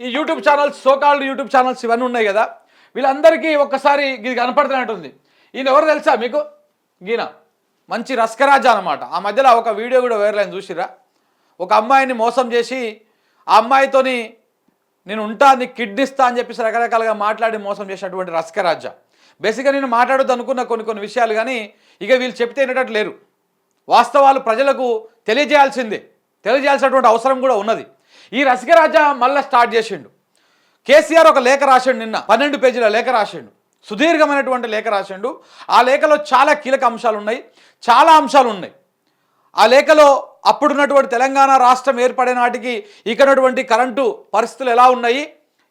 ఈ YouTube channels so called YouTube channels ఇవన్నీ ఉన్నాయి కదా. వీళ్ళందరికీ ఒక్కసారి ఇది కనపడుతున్నట్టుంది. ఈయన ఎవరు తెలుసా మీకు? గీన మంచి రస్కరాజా అనమాట ఆ మధ్యలో ఒక వీడియో కూడా వైరల్ అయింది చూసిరా ఒక అమ్మాయిని మోసం చేసి ఆ అమ్మాయితోని నేను ఉంటా నీకు కిడ్నిస్తా అని చెప్పేసి రకరకాలుగా మాట్లాడి మోసం చేసినటువంటి రస్కరాజా. బేసిక్గా నేను మాట్లాడొద్దు అనుకున్న కొన్ని కొన్ని విషయాలు కానీ ఇక వీళ్ళు చెప్తే వినేటట్టు లేరు వాస్తవాలు ప్రజలకు తెలియజేయాల్సిందే. తెలియజేయాల్సినటువంటి అవసరం కూడా ఉన్నది. ఈ రసికరాజా మళ్ళీ స్టార్ట్ చేసిండు. కేసీఆర్ ఒక లేఖ రాసిండు నిన్న పన్నెండు పేజీల లేఖ రాసిండు. సుదీర్ఘమైనటువంటి లేఖ రాసిండు. ఆ లేఖలో చాలా కీలక అంశాలు ఉన్నాయి చాలా అంశాలు ఉన్నాయి. ఆ లేఖలో అప్పుడున్నటువంటి తెలంగాణ రాష్ట్రం ఏర్పడే నాటికి ఇక్కడటువంటి కరెంటు పరిస్థితులు ఎలా ఉన్నాయి?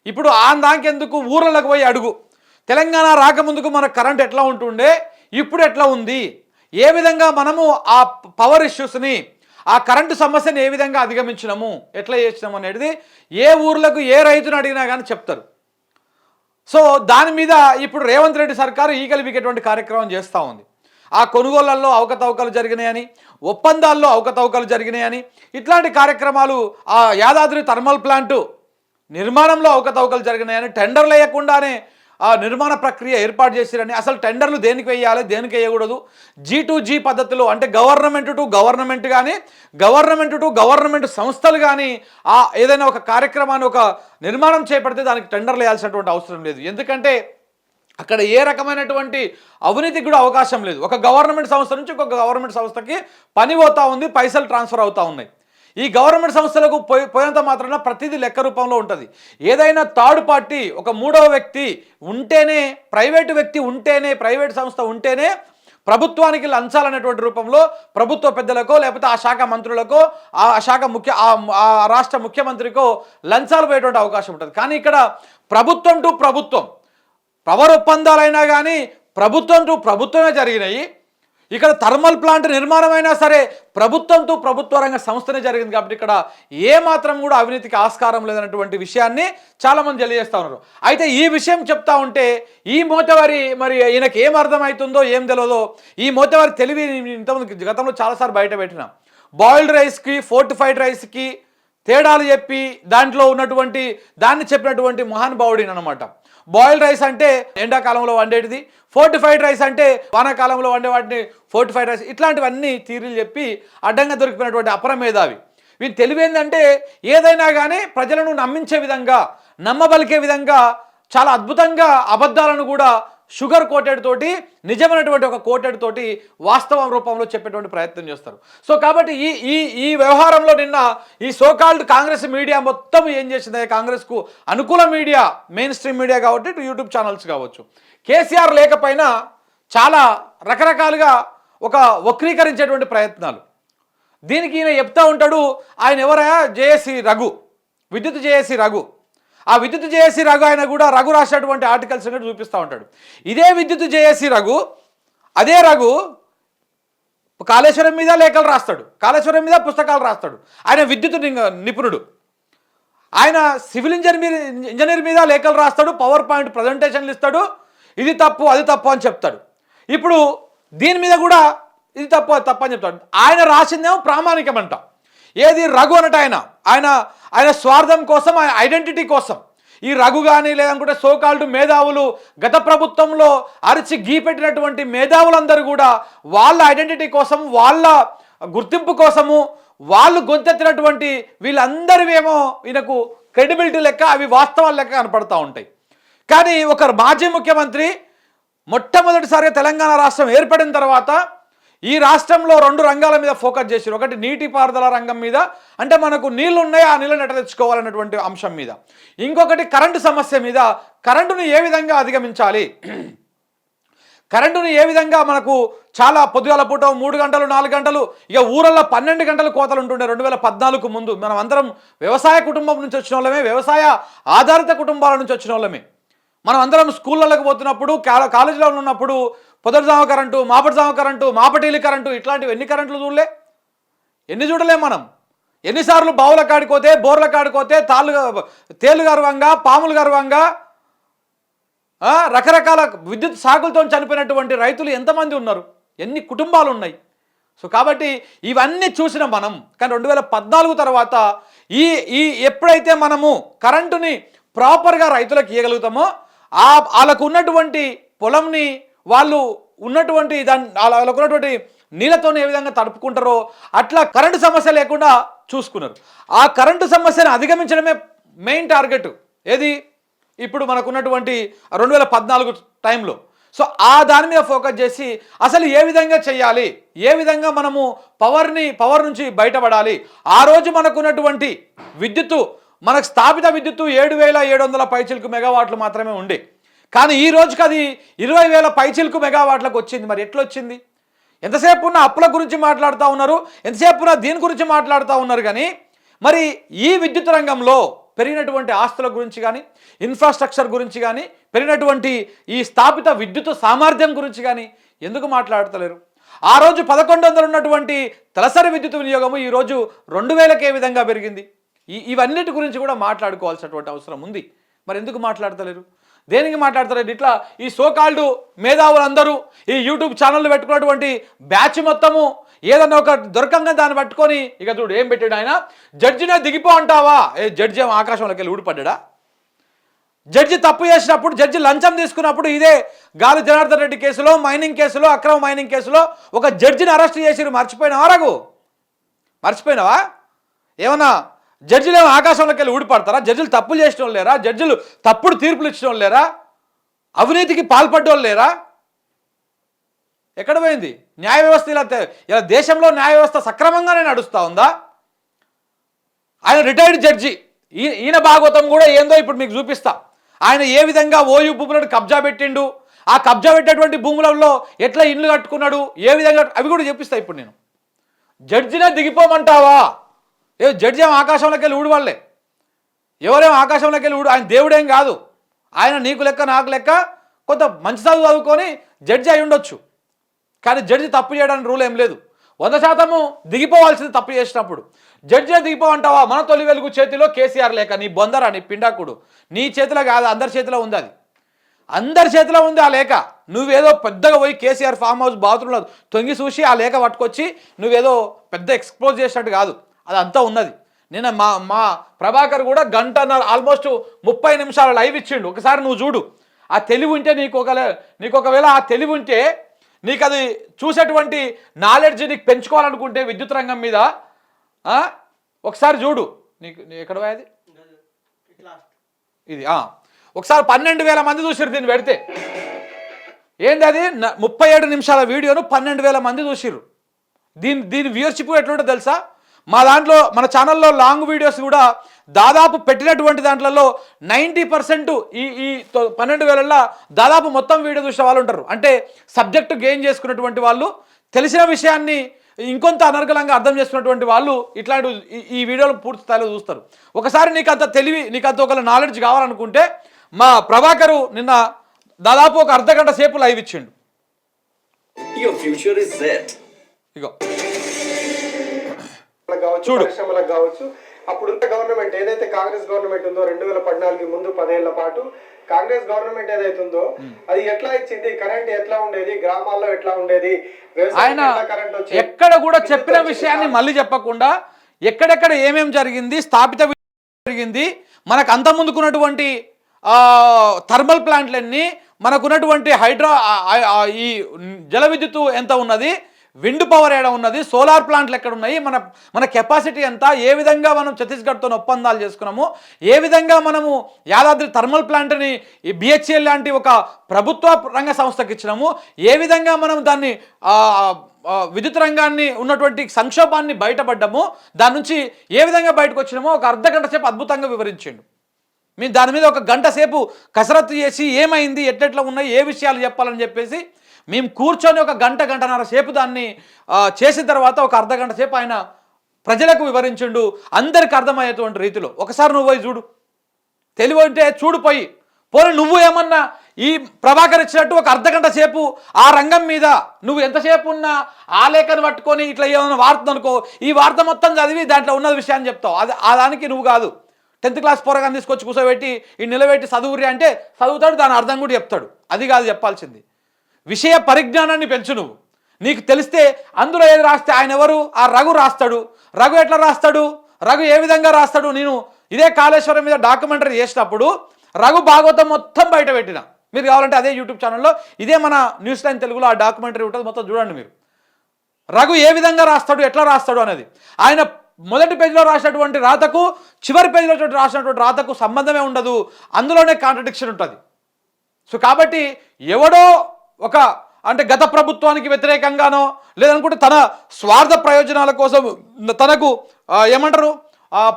ఇప్పుడు ఆ దాకెందుకు ఊర్లకు పోయి అడుగు. తెలంగాణ రాకముందుకు మన కరెంట్ ఎట్లా ఉంటుండే? ఇప్పుడు ఎట్లా ఉంది? ఏ విధంగా మనము ఆ పవర్ ఇష్యూస్ని ఆ కరెంటు సమస్యను ఏ విధంగా అధిగమించినాము ఎట్లా చేసినాము అనేది ఏ ఊర్లకు ఏ రైతును అడిగినా కానీ చెప్తారు. సో దాని మీద ఇప్పుడు రేవంత్ రెడ్డి సర్కారు ఈ కలిపికేటువంటి కార్యక్రమం చేస్తూ ఉంది. ఆ కొనుగోళ్ళలో అవకతవకలు జరిగినాయని ఒప్పందాల్లో అవకతవకలు జరిగినాయని ఇట్లాంటి కార్యక్రమాలు ఆ యాదాద్రి థర్మల్ ప్లాంటు నిర్మాణంలో అవకతవకలు జరిగినాయని టెండర్లు వేయకుండానే ఆ నిర్మాణ ప్రక్రియ ఏర్పాటు చేసిరని అసలు టెండర్లు దేనికి వేయాలి దేనికి వేయకూడదు? జీ టు జీ పద్ధతిలో అంటే గవర్నమెంట్ టు గవర్నమెంట్ కానీ గవర్నమెంట్ టు గవర్నమెంట్ సంస్థలు కానీ ఆ ఏదైనా ఒక కార్యక్రమాన్ని ఒక నిర్మాణం చేపడితే దానికి టెండర్లు వేయాల్సినటువంటి అవసరం లేదు. ఎందుకంటే అక్కడ ఏ రకమైనటువంటి అవినీతికి కూడా అవకాశం లేదు. ఒక గవర్నమెంట్ సంస్థ నుంచి ఒక గవర్నమెంట్ సంస్థకి పని పోతూ ఉంది పైసలు ట్రాన్స్ఫర్ అవుతూ ఉన్నాయి. ఈ గవర్నమెంట్ సంస్థలకు పోయి పోయినంత మాత్రాన ప్రతిదీ లెక్క రూపంలో ఉంటుంది. ఏదైనా థర్డ్ పార్టీ ఒక మూడవ వ్యక్తి ఉంటేనే ప్రైవేటు వ్యక్తి ఉంటేనే ప్రైవేట్ సంస్థ ఉంటేనే ప్రభుత్వానికి లంచాలనేటువంటి రూపంలో ప్రభుత్వ పెద్దలకో లేకపోతే ఆ శాఖ మంత్రులకో ఆ శాఖ ముఖ్య ఆ ఆ రాష్ట్ర ముఖ్యమంత్రికో లంచాలు పోయేటువంటి అవకాశం ఉంటుంది. కానీ ఇక్కడ ప్రభుత్వం టు ప్రభుత్వం పవర్ ఒప్పందాలైనా కానీ ప్రభుత్వం టు ప్రభుత్వమే జరిగినాయి. ఇక్కడ థర్మల్ ప్లాంట్ నిర్మాణం అయినా సరే ప్రభుత్వంతో ప్రభుత్వ రంగ సంస్థనే జరిగింది కాబట్టి ఇక్కడ ఏ మాత్రం కూడా అవినీతికి ఆస్కారం లేదన్నటువంటి విషయాన్ని చాలామంది తెలియజేస్తూ ఉన్నారు. అయితే ఈ విషయం చెప్తా ఉంటే ఈ మోతవారి మరి ఈయనకి ఏం అర్థమవుతుందో ఏం తెలియదో ఈ మోతవారి తెలివి ఇంతమంది గతంలో చాలాసార్లు బయట పెట్టిన. బాయిల్డ్ రైస్కి ఫోర్టిఫైడ్ రైస్కి తేడాలు చెప్పి దాంట్లో ఉన్నటువంటి దాన్ని చెప్పినటువంటి మహానుభావుడిని అనమాట బాయిల్డ్ రైస్ అంటే ఎండాకాలంలో వండేటిది ఫోర్టిఫైడ్ రైస్ అంటే వానాకాలంలో వండే వాటిని ఫోర్టిఫైడ్ రైస్ ఇట్లాంటివన్నీ తీరులు చెప్పి అడ్డంగా దొరికిపోయినటువంటి అపరమేధావి. వీని తెలివి ఏంటంటే ఏదైనా కానీ ప్రజలను నమ్మించే విధంగా నమ్మబలికే విధంగా చాలా అద్భుతంగా అబద్ధాలను కూడా షుగర్ కోటెడ్ తోటి నిజమైనటువంటి ఒక కోటెడ్ తోటి వాస్తవం రూపంలో చెప్పేటువంటి ప్రయత్నం చేస్తారు. సో కాబట్టి ఈ ఈ ఈ వ్యవహారంలో నిన్న ఈ సోకాల్డ్ కాంగ్రెస్ మీడియా మొత్తం ఏం చేసింది? కాంగ్రెస్కు అనుకూల మీడియా మెయిన్ స్ట్రీమ్ మీడియా కాబట్టి యూట్యూబ్ ఛానల్స్ కావచ్చు. కేసీఆర్ లేకపోయినా చాలా రకరకాలుగా ఒక వక్రీకరించేటువంటి ప్రయత్నాలు. దీనికి ఈయన చెప్తా ఉంటాడు ఆయన ఎవరా జేఏసీ రఘు. విద్యుత్ జేఏసీ రఘు. ఆ విద్యుత్ జేఏసీ రఘు ఆయన కూడా రఘు రాసినటువంటి ఆర్టికల్స్ కూడా చూపిస్తూ ఉంటాడు. ఇదే విద్యుత్ జేఏసీ రఘు అదే రఘు కాళేశ్వరం మీద లేఖలు రాస్తాడు. కాళేశ్వరం మీద పుస్తకాలు రాస్తాడు. ఆయన విద్యుత్ నిపుణుడు. ఆయన సివిల్ ఇంజనీర్ ఇంజనీర్ మీద లేఖలు రాస్తాడు పవర్ పాయింట్ ప్రజెంటేషన్లు ఇస్తాడు. ఇది తప్పు అది తప్పు అని చెప్తాడు. ఇప్పుడు దీని మీద కూడా ఇది తప్పు అది తప్పు అని చెప్తాడు. ఆయన రాసిందేమో ప్రామాణికమంట. ఏది రఘు అనట ఆయన. ఆయన ఆయన స్వార్థం కోసం ఆయన ఐడెంటిటీ కోసం. ఈ రఘు కానీ లేదనుకుంటే సోకాల్డ్ మేధావులు గత ప్రభుత్వంలో అరిచి గీపెట్టినటువంటి మేధావులందరూ కూడా వాళ్ళ ఐడెంటిటీ కోసం వాళ్ళ గుర్తింపు కోసము వాళ్ళు గొంతెత్తినటువంటి వీళ్ళందరివేమో ఈయనకు క్రెడిబిలిటీ లెక్క అవి వాస్తవాల లెక్క కనపడతా ఉంటాయి. కానీ ఒక మాజీ ముఖ్యమంత్రి మొట్టమొదటిసారిగా తెలంగాణ రాష్ట్రం ఏర్పడిన తర్వాత ఈ రాష్ట్రంలో రెండు రంగాల మీద ఫోకస్ చేసారు ఒకటి నీటిపారుదల రంగం మీద అంటే మనకు నీళ్ళు ఉన్నాయి ఆ నీళ్ళని ఎట్లా తెచ్చుకోవాలన్నటువంటి అంశం మీద. ఇంకొకటి కరెంటు సమస్య మీద కరెంటును ఏ విధంగా అధిగమించాలి? కరెంటును ఏ విధంగా మనకు చాలా పొద్దుగాల పూట మూడు గంటలు నాలుగు గంటలు ఇక ఊరల్లో పన్నెండు గంటలు కోతలు ఉంటుండే రెండు వేల పద్నాలుగు ముందు. మనం అందరం వ్యవసాయ కుటుంబం నుంచి వచ్చిన వాళ్ళమే వ్యవసాయ ఆధారిత కుటుంబాల నుంచి వచ్చిన వాళ్ళమే. మనం అందరం స్కూళ్ళలోకి పోతున్నప్పుడు కాలేజీలో ఉన్నప్పుడు పొదటిజామ కరెంటు మాపటిజామ కరెంటు మాపటీలి కరెంటు ఇట్లాంటివి ఎన్ని కరెంట్లు చూడలే? ఎన్ని చూడలేం మనం? ఎన్నిసార్లు బావుల కాడిపోతే బోర్ల కాడిపోతే తాళ్ళు తేలు గర్వంగా పాములు గర్వంగా రకరకాల విద్యుత్ సాగులతో చనిపోయినటువంటి రైతులు ఎంతమంది ఉన్నారు? ఎన్ని కుటుంబాలు ఉన్నాయి సో కాబట్టి ఇవన్నీ చూసిన మనం కానీ రెండు వేల పద్నాలుగు తర్వాత ఈ ఈ ఎప్పుడైతే మనము కరెంటుని ప్రాపర్గా రైతులకు ఇవ్వగలుగుతామో వాళ్ళకు ఉన్నటువంటి పొలంని వాళ్ళు ఉన్నటువంటి దాని వాళ్ళ- వాళ్ళకు ఉన్నటువంటి నీళ్ళతో ఏ విధంగా తడుపుకుంటారో అట్లా కరెంటు సమస్య లేకుండా చూసుకున్నారు. ఆ కరెంటు సమస్యను అధిగమించడమే మెయిన్ టార్గెట్. ఏది? ఇప్పుడు మనకున్నటువంటి రెండు వేల పద్నాలుగు టైంలో. సో ఆ దాని మీద ఫోకస్ చేసి అసలు ఏ విధంగా చేయాలి? ఏ విధంగా మనము పవర్ని పవర్ నుంచి బయటపడాలి? ఆ రోజు మనకున్నటువంటి విద్యుత్తు మనకు స్థాపిత విద్యుత్తు ఏడు వేల ఏడు వందల పైచిలకు మెగావాట్లు మాత్రమే ఉండే. కానీ ఈ రోజుకి అది ఇరవై వేల పైచిలకు మెగావాట్లకు వచ్చింది. మరి ఎట్లొచ్చింది? ఎంతసేపు ఉన్న అప్పుల గురించి మాట్లాడుతూ ఉన్నారు ఎంతసేపు ఉన్న దీని గురించి మాట్లాడుతూ ఉన్నారు కానీ మరి ఈ విద్యుత్ రంగంలో పెరిగినటువంటి ఆస్తుల గురించి కానీ ఇన్ఫ్రాస్ట్రక్చర్ గురించి కానీ పెరిగినటువంటి ఈ స్థాపిత విద్యుత్ సామర్థ్యం గురించి కానీ ఎందుకు మాట్లాడతలేరు? ఆ రోజు పదకొండు వందలు ఉన్నటువంటి తలసరి విద్యుత్ వినియోగము ఈరోజు రెండు వేలకు ఏ విధంగా పెరిగింది. ఈ ఇవన్నిటి గురించి కూడా మాట్లాడుకోవాల్సినటువంటి అవసరం ఉంది. మరి ఎందుకు మాట్లాడతలేరు? దేనికి మాట్లాడతారండి ఇట్లా ఈ సోకాల్డ్ మేధావులందరూ ఈ యూట్యూబ్ ఛానళ్ళు పెట్టుకున్నటువంటి బ్యాచ్ మొత్తము ఏదన్నా ఒక దొరకంగా దాన్ని పట్టుకొని ఇక చూడు ఏం పెట్టాడు ఆయన? జడ్జినే దిగిపో అంటావా? ఏ జడ్జి ఏమో ఆకాశంలోకి వెళ్ళి ఊడిపడ్డా జడ్జి తప్పు చేసినప్పుడు జడ్జి లంచం తీసుకున్నప్పుడు ఇదే గాలి జనార్దన్ రెడ్డి కేసులో మైనింగ్ కేసులో అక్రమ మైనింగ్ కేసులో ఒక జడ్జిని అరెస్ట్ చేసి మర్చిపోయినావా రఘు? మర్చిపోయినావా? ఏమన్నా జడ్జిలు ఏమో ఆకాశంలోకి వెళ్ళి ఊడిపడతారా? జడ్జిలు తప్పులు చేసిన లేరా? జడ్జిలు తప్పుడు తీర్పులు ఇచ్చిన లేరా? అవినీతికి పాల్పడ్డోళ్ళు లేరా? ఎక్కడ పోయింది? న్యాయ వ్యవస్థ ఇలా ఇలా దేశంలో న్యాయ వ్యవస్థ సక్రమంగానే నడుస్తూ ఉందా? ఆయన రిటైర్డ్ జడ్జి. ఈయన భాగవతం కూడా ఏందో ఇప్పుడు మీకు చూపిస్తా. ఆయన ఏ విధంగా ఓయూ భూములను కబ్జా పెట్టిండు? ఆ కబ్జా పెట్టేటువంటి భూములలో ఎట్లా ఇండ్లు కట్టుకున్నాడు? ఏ విధంగా అవి కూడా చూపిస్తా ఇప్పుడు నేను. జడ్జినే దిగిపోమంటావా? ఏ జడ్జేం ఏం ఆకాశంలోకి వెళ్ళి ఊడివాళ్ళే ఎవరేం ఆకాశంలోకి వెళ్ళి ఊడు ఆయన దేవుడేం కాదు. ఆయన నీకు లెక్క నాకు లెక్క కొంత మంచి చదువు చదువుకొని జడ్జి అయి ఉండొచ్చు. కానీ జడ్జి తప్పు చేయడానికి రూల్ ఏం లేదు. వంద శాతము దిగిపోవాల్సింది తప్పు చేసినప్పుడు. జడ్జే దిగిపోవంటావా? మన తొలి వెలుగు చేతిలో కేసీఆర్ లేక నీ బొందరా నీ పిండాకుడు. నీ చేతిలో కాదు అందరి చేతిలో ఉంది అది. అందరి చేతిలో ఉంది ఆ లేఖ నువ్వేదో పెద్దగా పోయి కేసీఆర్ ఫామ్ హౌస్ బాత్రూంలో తొంగి చూసి ఆ లేఖ పట్టుకొచ్చి నువ్వేదో పెద్ద ఎక్స్పోజ్ చేసినట్టు కాదు. అది అంతా ఉన్నది. నిన్న మా మా ప్రభాకర్ కూడా గంటన్నర ఆల్మోస్ట్ ముప్పై నిమిషాలు లైవ్ ఇచ్చిండు. ఒకసారి నువ్వు చూడు. ఆ తెలివి ఉంటే నీకు ఒక నీకు ఒకవేళ ఆ తెలివి ఉంటే నీకు అది చూసేటువంటి నాలెడ్జ్ నీకు పెంచుకోవాలనుకుంటే విద్యుత్ రంగం మీద ఒకసారి చూడు. నీకు నీ ఎక్కడ పోయేది ఇది ఒకసారి పన్నెండు వేల మంది చూసిరు దీన్ని పెడితే. ఏంది అది? ముప్పై ఏడు నిమిషాల వీడియోను పన్నెండు వేల మంది చూసిర్రు. దీని దీని వ్యూవర్షిప్ ఎట్లుంటుందో తెలుసా? మా దాంట్లో మన ఛానల్లో లాంగ్ వీడియోస్ కూడా దాదాపు పెట్టినటువంటి దాంట్లలో నైంటీ పర్సెంట్ ఈ ఈ పన్నెండు వేలల్లో దాదాపు మొత్తం వీడియో చూసిన వాళ్ళు ఉంటారు. అంటే సబ్జెక్టు గెయిన్ చేసుకున్నటువంటి వాళ్ళు తెలిసిన విషయాన్ని ఇంకొంత అనర్గళంగా అర్థం చేసుకున్నటువంటి వాళ్ళు ఇట్లాంటి ఈ- వీడియోలు పూర్తి స్థాయిలో చూస్తారు. ఒకసారి నీకు అంత తెలివి నీకు అంత ఒక నాలెడ్జ్ కావాలనుకుంటే మా ప్రభాకరు నిన్న దాదాపు ఒక అర్ధ గంట సేపు లైవ్ ఇచ్చిండు. ఇగో. చూడు. పరిశ్రమలకు కావచ్చు అప్పుడున్న గవర్నమెంట్ ఏదైతే కాంగ్రెస్ గవర్నమెంట్ ఉందో రెండు వేల పద్నాలుగు ముందు పదేళ్ళ పాటు కాంగ్రెస్ గవర్నమెంట్ ఏదైతే ఉందో అది ఎట్లా ఇచ్చింది కరెంట్ ఎట్లా ఉండేది గ్రామాల్లో ఎట్లా ఉండేది ఆయన? ఎక్కడ కూడా విద్యుత్ చెప్పిన? విషయాన్ని మళ్ళీ చెప్పకుండా ఎక్కడెక్కడ ఏమేం జరిగింది స్థాపిత జరిగింది మనకు అంత ముందుకున్నటువంటి ఆ, థర్మల్ ప్లాంట్లన్నీ మనకున్నటువంటి హైడ్రా ఈ జల విద్యుత్తు ఎంత ఉన్నది విండ్ పవర్ ఏడ ఉన్నది? సోలార్ ప్లాంట్లు ఎక్కడ ఉన్నాయి మన మన కెపాసిటీ ఎంత? ఏ విధంగా మనం ఛత్తీస్గఢ్తో ఒప్పందాలు చేసుకున్నాము? ఏ విధంగా మనము యాదాద్రి థర్మల్ ప్లాంట్ని ఈ బిహెచ్ఎల్ లాంటి ఒక ప్రభుత్వ రంగ సంస్థకి ఇచ్చినాము? ఏ విధంగా మనం దాన్ని విద్యుత్ రంగాన్ని ఉన్నటువంటి సంక్షోభాన్ని బయటపడ్డాము? దాని నుంచి ఏ విధంగా బయటకు వచ్చినామో ఒక అర్ధ గంట సేపు అద్భుతంగా వివరించిండు. మేము దాని మీద ఒక గంట సేపు కసరత్తు చేసి ఏమైంది? ఎట్లెట్లా ఉన్నాయి? ఏ విషయాలు చెప్పాలని చెప్పేసి మేము కూర్చొని ఒక గంట గంటన్నర సేపు దాన్ని చేసిన తర్వాత ఒక అర్ధ గంట సేపు ఆయన ప్రజలకు వివరించిండు. అందరికి అర్థమయ్యేటువంటి రీతిలో. ఒకసారి నువ్వు పోయి చూడు. తెలివి ఉంటే చూడుపోయి పోనీ నువ్వు ఏమన్నా ఈ ప్రభాకర్ ఇచ్చినట్టు ఒక అర్ధ గంట సేపు ఆ రంగం మీద నువ్వు ఎంతసేపు ఉన్నా ఆ లేఖను పట్టుకొని ఇట్లా ఏమైనా వార్త అనుకో ఈ వార్త మొత్తం చదివి దాంట్లో ఉన్న విషయాన్ని చెప్తావు. అది ఆ దానికి నువ్వు కాదు. టెన్త్ క్లాస్ పోరగాన్ని తీసుకొచ్చి కూర్చోబెట్టి ఈ నిలబెట్టి చదువురి అంటే చదువుతాడు దాని అర్థం కూడా చెప్తాడు. అది కాదు చెప్పాల్సింది. విషయ పరిజ్ఞానాన్ని పెంచు నువ్వు. నీకు తెలిస్తే అందులో ఏది రాస్తే ఆయన ఎవరు? ఆ రఘు రాస్తాడు. రఘు ఎట్లా రాస్తాడు? రఘు ఏ విధంగా రాస్తాడు? నేను ఇదే కాళేశ్వరం మీద డాక్యుమెంటరీ చేసినప్పుడు రఘు భాగవతం మొత్తం బయట పెట్టిన. మీరు కావాలంటే అదే యూట్యూబ్ ఛానల్లో ఇదే మన న్యూస్ లైన్ తెలుగులో ఆ డాక్యుమెంటరీ ఉంటుంది మొత్తం చూడండి మీరు. రఘు ఏ విధంగా రాస్తాడు? ఎట్లా రాస్తాడు అనేది. ఆయన మొదటి పేజీలో రాసినటువంటి రాతకు చివరి పేజీలో రాసినటువంటి రాతకు సంబంధమే ఉండదు. అందులోనే కాంట్రడిక్షన్ ఉంటుంది. సో కాబట్టి ఎవడో ఒక అంటే గత ప్రభుత్వానికి వ్యతిరేకంగానో లేదనుకుంటే తన స్వార్థ ప్రయోజనాల కోసం తనకు ఏమంటారు?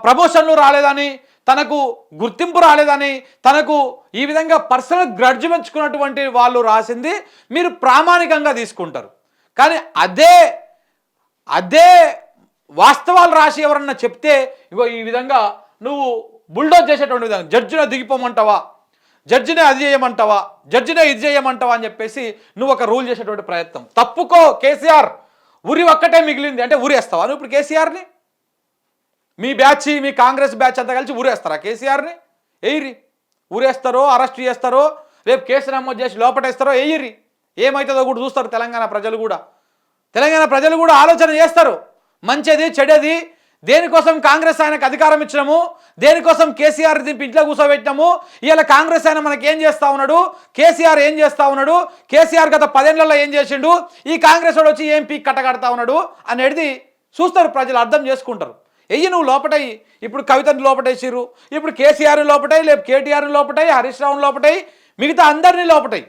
ప్రమోషన్లు రాలేదని తనకు గుర్తింపు రాలేదని తనకు ఈ విధంగా పర్సనల్ గ్రడ్జ్ పెంచుకున్నటువంటి వాళ్ళు రాసింది మీరు ప్రామాణికంగా తీసుకుంటారు. కానీ అదే అదే వాస్తవాలు రాసి ఎవరన్నా చెప్తే ఇగో ఈ విధంగా నువ్వు బుల్డోజ్ చేసేటువంటి విధంగా జడ్జిలో దిగిపోమంటావా? జడ్జినే అది చేయమంటావా? జడ్జినే ఇది చేయమంటావా అని చెప్పేసి నువ్వు ఒక రూల్ చేసేటువంటి ప్రయత్నం. తప్పుకో కేసీఆర్. ఉరి ఒక్కటే మిగిలింది. అంటే ఊరేస్తావా నువ్వు ఇప్పుడు కేసీఆర్ని? మీ బ్యాచ్ మీ కాంగ్రెస్ బ్యాచ్ అంతా కలిసి ఊరేస్తారా కేసీఆర్ని? ఎయిరి ఊరేస్తారో అరెస్ట్ చేస్తారో రేపు కేసు నమోదు చేసి లోపటేస్తారో ఎయ్యిరి ఏమవుతుందో కూడా చూస్తారు తెలంగాణ ప్రజలు కూడా. తెలంగాణ ప్రజలు కూడా ఆలోచన చేస్తారు. మంచిది చెడేది దేనికోసం కాంగ్రెస్ ఆయనకు అధికారం ఇచ్చినాము? దేనికోసం కేసీఆర్ దింపి ఇంట్లో కూర్చోబెట్టినాము ఇలా కాంగ్రెస్ ఆయన మనకి ఏం చేస్తా ఉన్నాడు? కేసీఆర్ ఏం చేస్తా ఉన్నాడు? కేసీఆర్ గత పదేళ్ళలో ఏం చేసిండు? ఈ కాంగ్రెస్ వాడు వచ్చి ఏం పీక్ కట్టగడతా ఉన్నాడు? అనేది చూస్తారు ప్రజలు అర్థం చేసుకుంటారు. ఎయ్యి నువ్వు లోపటయ్యి ఇప్పుడు కవితను లోపటేసిరు ఇప్పుడు కేసీఆర్ లోపటాయి లేపు కేటీఆర్ని లోపటై హరీష్ రావు లోపటాయి మిగతా అందరినీ లోపటాయి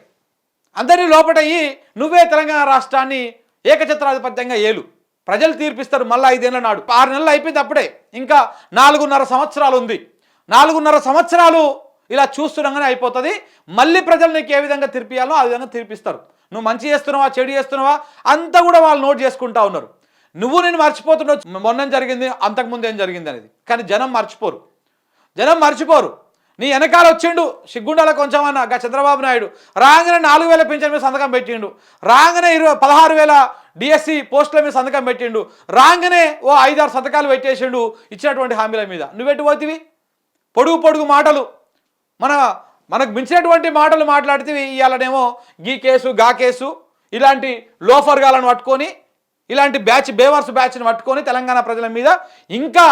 అందరినీ లోపటయ్యి నువ్వే తెలంగాణ రాష్ట్రాన్ని ఏకఛత్రాధిపత్యంగా ఏలు. ప్రజలు తీర్పిస్తారు మళ్ళీ ఐదేళ్ళ నాడు. ఆరు నెలలు అయిపోయింది అప్పుడే. ఇంకా నాలుగున్నర సంవత్సరాలు ఉంది. నాలుగున్నర సంవత్సరాలు ఇలా చూస్తుండగానే అయిపోతుంది. మళ్ళీ ప్రజలు నీకు ఏ విధంగా తీర్పియాలో ఆ విధంగా తీర్పిస్తారు. నువ్వు మంచి చేస్తున్నావా చెడు చేస్తున్నావా అంతా కూడా వాళ్ళు నోట్ చేసుకుంటా ఉన్నారు. నువ్వు నేను మర్చిపోతున్నావు. మొన్న జరిగింది? అంతకుముందు ఏం జరిగింది అనేది. కానీ జనం మర్చిపోరు. జనం మర్చిపోరు. నీ వెనకాల వచ్చిండు సిగ్గుండాల కొంచెం అన్న చంద్రబాబు నాయుడు. రాగానే నాలుగు వేల పింఛన్ మీద సంతకం పెట్టిండు. రాగానే ఇరవై పదహారు వేల డిఎస్సి పోస్టుల మీద సంతకం పెట్టిండు. రాగానే ఓ ఐదారు సంతకాలు పెట్టేసిండు ఇచ్చినటువంటి హామీల మీద. నువ్వెటు పోతివి? పొడుగు పొడుగు మాటలు. మన మనకు మించినటువంటి మాటలు మాట్లాడితే ఇవాళనేమో గీ కేసు గా కేసు ఇలాంటి లోఫర్ గాలను పట్టుకొని ఇలాంటి బ్యాచ్ బేవర్స్ బ్యాచ్ని పట్టుకొని తెలంగాణ ప్రజల మీద ఇంకా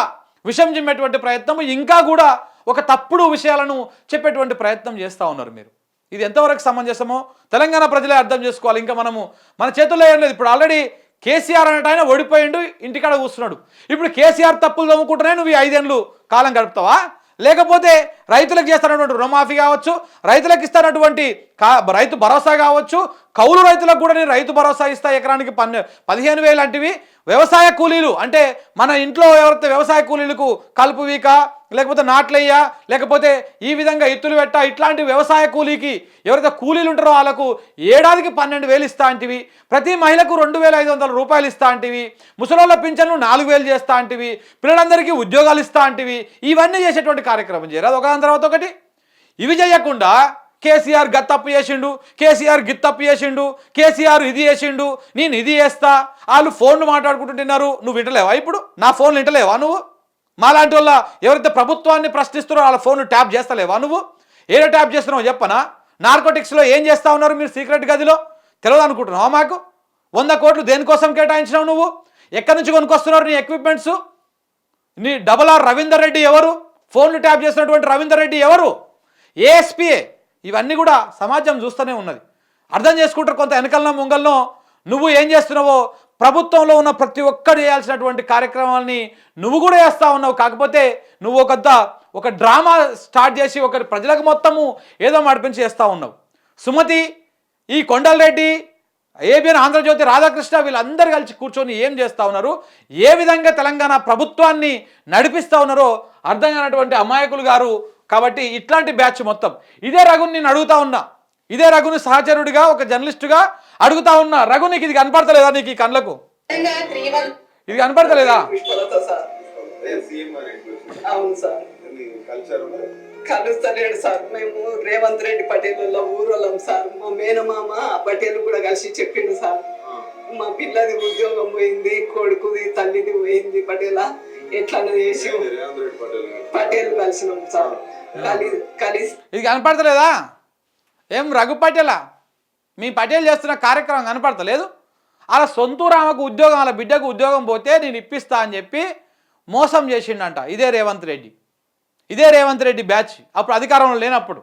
విషం చిమ్మేటువంటి ప్రయత్నం ఇంకా కూడా ఒక తప్పుడు విషయాలను చెప్పేటువంటి ప్రయత్నం చేస్తూ ఉన్నారు మీరు. ఇది ఎంతవరకు సమంజసమో తెలంగాణ ప్రజలే అర్థం చేసుకోవాలి. ఇంకా మనము మన చేతుల్లో ఏం లేదు. ఇప్పుడు ఆల్రెడీ కేసీఆర్ అనేట ఆయన ఓడిపోయిండు ఇంటికాడ కూర్చున్నాడు. ఇప్పుడు కేసీఆర్ తప్పులు తమ్ముకుంటేనే నువ్వు ఈ ఐదేళ్ళు కాలం గడుపుతావా? లేకపోతే రైతులకు చేస్తున్నటువంటి రుణమాఫీ కావచ్చు రైతులకు ఇస్తున్నటువంటి కా రైతు భరోసా కావచ్చు కౌలు రైతులకు కూడా నేను రైతు భరోసా ఇస్తా ఎకరానికి పన్ను పదిహేను వేలు లాంటివి వ్యవసాయ కూలీలు అంటే మన ఇంట్లో ఎవరైతే వ్యవసాయ కూలీలకు కలుపు వీక లేకపోతే నాట్లయ్యా లేకపోతే ఈ విధంగా ఎత్తులు పెట్ట ఇట్లాంటి వ్యవసాయ కూలీకి ఎవరైతే కూలీలు ఉంటారో వాళ్ళకు ఏడాదికి పన్నెండు వేలు ఇస్తా అంటివి ప్రతి మహిళకు రెండు వేల ఐదు వందల రూపాయలు ఇస్తా అంటివి ముసలోళ్ళ పింఛన్లు నాలుగు వేలు చేస్తా అంటివి పిల్లలందరికీ ఉద్యోగాలు ఇస్తా అంటివి ఇవన్నీ చేసేటువంటి కార్యక్రమం చేయరాదు. ఒక తర్వాత ఒకటి. ఇవి చేయకుండా కేసీఆర్ గత్తప్పు చేసిండు కేసీఆర్ గిత్తప్పు చేసిండు కేసీఆర్ ఇది చేసిండు నేను ఇది చేస్తా వాళ్ళు ఫోన్లు మాట్లాడుకుంటుంటున్నారు నువ్వు వింటలేవా ఇప్పుడు? నా ఫోన్లు వింటలేవా నువ్వు? మాలాంటి వాళ్ళ ఎవరైతే ప్రభుత్వాన్ని ప్రశ్నిస్తున్నారో వాళ్ళ ఫోన్లు ట్యాప్ చేస్తలేవా నువ్వు? ఏదో ట్యాప్ చేస్తున్నావు చెప్పనా? నార్కోటిక్స్లో ఏం చేస్తా ఉన్నారు మీరు సీక్రెట్ గదిలో? తెలియదు అనుకుంటున్నావా మాకు? వంద కోట్లు దేనికోసం కేటాయించినావు నువ్వు? ఎక్కడి నుంచి కొనుక్కొస్తున్నారు నీ ఎక్విప్మెంట్స్ నీ డబల్ ఆర్ రవీందర్ రెడ్డి ఎవరు? ఫోన్లు ట్యాప్ చేసినటువంటి రవీందర్ రెడ్డి ఎవరు? ఏఎస్పిఏ ఇవన్నీ కూడా సమాజం చూస్తూనే ఉన్నది. అర్థం చేసుకుంటారు కొంత వెనకలనో ముంగల్నో నువ్వు ఏం చేస్తున్నావో? ప్రభుత్వంలో ఉన్న ప్రతి ఒక్కరు చేయాల్సినటువంటి కార్యక్రమాలని నువ్వు కూడా చేస్తా ఉన్నావు. కాకపోతే నువ్వు ఒక ఒక డ్రామా స్టార్ట్ చేసి ఒక ప్రజలకు మొత్తము ఏదో నడిపించి చేస్తూ ఉన్నావు. సుమతి ఈ కొండలరెడ్డి ఏబిఎన్ ఆంధ్రజ్యోతి రాధాకృష్ణ వీళ్ళందరూ కలిసి కూర్చొని ఏం చేస్తూ ఉన్నారు? ఏ విధంగా తెలంగాణ ప్రభుత్వాన్ని నడిపిస్తూ ఉన్నారో అర్థం కానటువంటి అమాయకులు గారు కాబట్టి ఇట్లాంటి బ్యాచ్ మొత్తం. ఇదే రఘుని నేను అడుగుతా ఉన్నా. ఇదే రఘుని సహచరుడిగా ఒక జర్నలిస్టుగా అడుగుతా ఉన్నా రఘు నీకు ఇది కనపడతలేదా నీకు ఈ కళ్ళకు? ఇది కనపడతలేదా? పుష్పలత సార్. అవును సార్. కలుస్తలేడు సార్. మేము రేవంత్ రెడ్డి పటేల్ ఊరోళ్ళం సార్. మా మేనమామ పటేల్ కూడా కలిసి చెప్పిండు సార్. మా పిల్లది ఉద్యోగం పోయింది కొడుకుది తల్లిది పోయింది పటేల. ఎట్లా చేసి పటేల్ కలిసినాం సార్. కలి కలిసి ఇది కనపడతలేదా? ఏం రఘు పటేలా? మీ పటేల్ చేస్తున్న కార్యక్రమం కనపడతలేదు? అలా సొంతూరు ఆమెకు ఉద్యోగం అలా బిడ్డకు ఉద్యోగం పోతే నేను ఇప్పిస్తా అని చెప్పి మోసం చేసిండంట. ఇదే రేవంత్ రెడ్డి. ఇదే రేవంత్ రెడ్డి బ్యాచ్. అప్పుడు అధికారంలో లేనప్పుడు.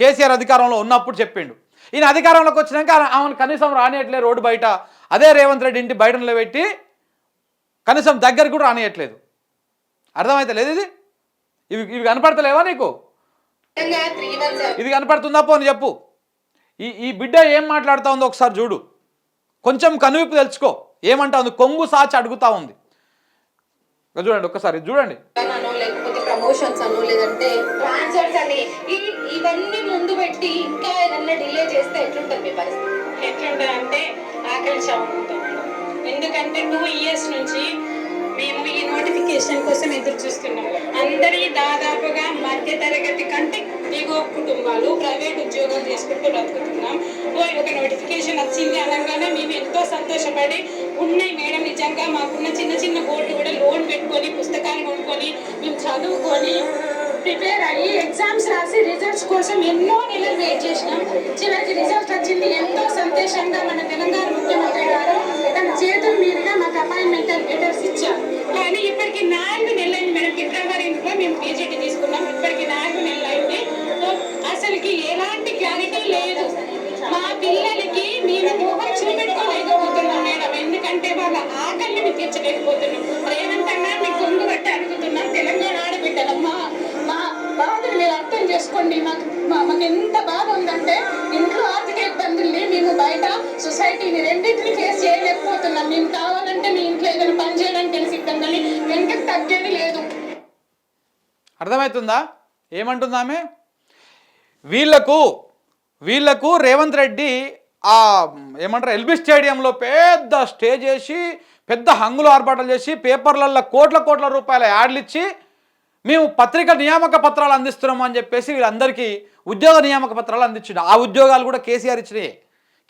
కేసీఆర్ అధికారంలో ఉన్నప్పుడు చెప్పిండు. ఈయన అధికారంలోకి వచ్చినాక ఆమెను కనీసం రానియట్లే రోడ్డు బయట. అదే రేవంత్ రెడ్డి ఇంటి బయట నిలబెట్టి కనీసం దగ్గరికి కూడా రానియట్లేదు. అర్థమైతే లేదు ఇది? ఇవి ఇవి కనపడతలేవా నీకు? ఇది కనపడుతుందా? పోని చెప్పు. ఈ ఈ బిడ్డ ఏం మాట్లాడుతూ ఉందో ఒకసారి చూడు. కొంచెం కనువిప్పు తెలుసుకో. ఏమంటా ఉంది? కొంగు సాచి అడుగుతా ఉంది. చూడండి ఒక్కసారి చూడండి. అనో లేకపోతే ప్రమోషన్స్ అనో లేదంటే ట్రాన్స్ఫర్స్ అని ఈ- ఇవన్నీ ముందు పెట్టి ఇంకా ఏదన్నా డిలే చేస్తే ఎట్లుంటుంది మీ పరిస్థితి? ఎట్లుంటుంది అంటే ఆకలి చావు. ఎందుకంటే టూ ఇయర్స్ నుంచి మేము ఈ నోటిఫికేషన్ కోసం ఎదురు చూస్తున్నాం. అందరి దాదాపుగా మధ్య తరగతి కంటే దిగువ కుటుంబాలు ప్రైవేట్ ఉద్యోగాలు చేసుకుంటూ బ్రతుకుతున్నాం. ఓ ఒక నోటిఫికేషన్ వచ్చింది అనగానే మేము ఎంతో సంతోషపడి ఉన్నాయి మేడం నిజంగా మాకున్న చిన్న చిన్న గోల్డ్ కూడా లోన్ పెట్టుకొని పుస్తకాలు కొనుక్కొని మేము చదువుకొని ప్రిపేర్ అయ్యి ఎగ్జామ్స్ రాసి రిజల్ట్స్ కోసం ఎన్నో నెలలు వెయిట్ చేసినాం. చివరికి రిజల్ట్ వచ్చింది. ఎంతో సంతోషంగా మన తెలంగాణ ముఖ్యమంత్రి గారు చేతుల మీదుగా మాకు అపాయింట్మెంట్ లెటర్స్ ఇచ్చారు. కానీ ఇప్పటికి నాలుగు నెలలైంది మేడం. ఫిబ్రవరిలో మేము పీజీటీ తీసుకున్నాం. ఇప్పటికి నాలుగు నెలలైంది అసలుకి ఎలాంటి క్లారిటీ లేదు. మా పిల్లలకి మేము మొహం చూపెట్టుకోలేకపోతున్నాం మేడం. ఎందుకంటే వాళ్ళ ఆకలిని మేము తీర్చలేకపోతున్నాం. రేవంత్ అన్న మీకు కొంగు బట్టి అడుగుతున్నాం. తెలంగాణ ఆడబిడ్డలమ్మా మా బాధను మీరు అర్థం చేసుకోండి. మాకు మాకు ఎంత బాధ ఉందంటే బయట సొసైటీని రెండింటిని ఫేస్ చేయలేకపోతున్నాం. మేము కావాలంటే మీ ఇంట్లో ఏదైనా పని చేయడానికి తెలిసి ఇబ్బంది వెనకకి తగ్గేది లేదు. అర్థమవుతుందా? ఏమంటుందామె వీళ్ళకు వీళ్ళకు రేవంత్ రెడ్డి ఆ ఏమంటారు ఎల్బీ స్టేడియంలో పెద్ద స్టేజ్ వేసి పెద్ద హంగులు ఆర్భాటాలు చేసి పేపర్లలో కోట్ల కోట్ల రూపాయల యాడ్లు ఇచ్చి మేము పత్రిక నియామక పత్రాలు అందిస్తున్నాము అని చెప్పేసి వీళ్ళందరికీ ఉద్యోగ నియామక పత్రాలు అందించిండు. ఆ ఉద్యోగాలు కూడా కేసీఆర్ ఇచ్చినాయి.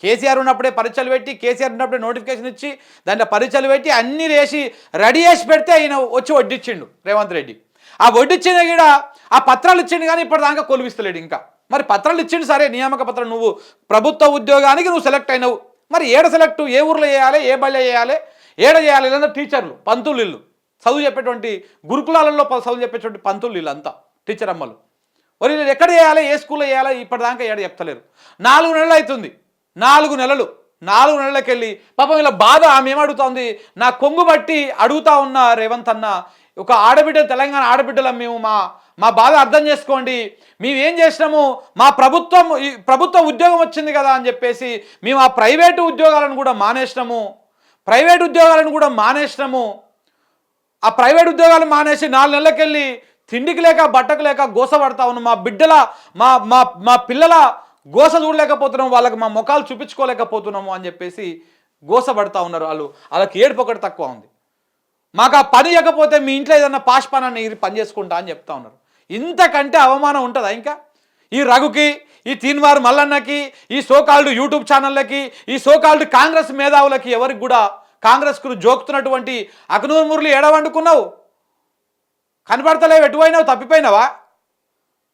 కేసీఆర్ ఉన్నప్పుడే పరీక్షలు పెట్టి కేసీఆర్ ఉన్నప్పుడే నోటిఫికేషన్ ఇచ్చి దాంట్లో పరీక్షలు పెట్టి అన్నీ వేసి రెడీ చేసి పెడితే ఆయన వచ్చి వడ్డిచ్చిండు రేవంత్ రెడ్డి. ఆ వడ్డిచ్చిన కూడా ఆ పత్రాలు ఇచ్చిండు కానీ ఇప్పటిదాకా కొలువిస్తలేడు ఇంకా. మరి పత్రాలు ఇచ్చిండు సరే నియామక పత్రం నువ్వు ప్రభుత్వ ఉద్యోగానికి నువ్వు సెలెక్ట్ అయినవు. మరి ఏడ సెలెక్ట్ ఏ ఊర్లో చేయాలి ఏ బళ్ళ చేయాలి? ఏడ చేయాలి? లేదా టీచర్లు పంతులు ఇల్లు. చదువు చెప్పేటువంటి గురుకులాలలో ప- చదువు చెప్పేటువంటి పంతులు ఇల్లు అంతా టీచర్ అమ్మలు మరి ఎక్కడ చేయాలి ఏ స్కూల్లో చేయాలి? ఇప్పటిదాకా ఏడ చెప్తలేరు. నాలుగు నెలలు అవుతుంది. నాలుగు నెలలు నాలుగు నెలలకెళ్ళి పాపం ఇలా బాధ ఆమె ఏమడుగుతోంది? నా కొంగు బట్టి అడుగుతా ఉన్న రేవంత్ అన్న ఒక ఆడబిడ్డ తెలంగాణ ఆడబిడ్డల మేము మా మా బాధ అర్థం చేసుకోండి. మేమేం చేసినాము? మా ప్రభుత్వం ఈ ప్రభుత్వ ఉద్యోగం వచ్చింది కదా అని చెప్పేసి మేము ఆ ప్రైవేటు ఉద్యోగాలను కూడా మానేసినాము. ప్రైవేట్ ఉద్యోగాలను కూడా మానేసినాము. ఆ ప్రైవేట్ ఉద్యోగాలు మానేసి నాలుగు నెలలకెళ్ళి తిండికి లేక బట్టకు లేక గోసపడతా ఉన్నాం మా బిడ్డల మా మా మా పిల్లల గోస చూడలేకపోతున్నాం వాళ్ళకి మా ముఖాలు చూపించుకోలేకపోతున్నాము అని చెప్పేసి గోస పడతా ఉన్నారు వాళ్ళు. వాళ్ళకి ఏడుపు ఒకటి తక్కువ ఉంది. మాకు ఆ పని ఇవ్వకపోతే మీ ఇంట్లో ఏదన్నా పాష్పానాన్ని పని చేసుకుంటా అని చెప్తా ఉన్నారు. ఇంతకంటే అవమానం ఉంటుందా ఇంకా? ఈ రఘుకి ఈ తీన్వారు మల్లన్నకి ఈ సోకాల్డ్ యూట్యూబ్ ఛానళ్ళకి ఈ సోకాల్డ్ కాంగ్రెస్ మేధావులకి ఎవరికి కూడా కాంగ్రెస్కు జోకుతున్నటువంటి అకనూరు మురళి ఏడవండుకున్నావు? కనపడతలేవు ఎటువైనావు తప్పిపోయినావా?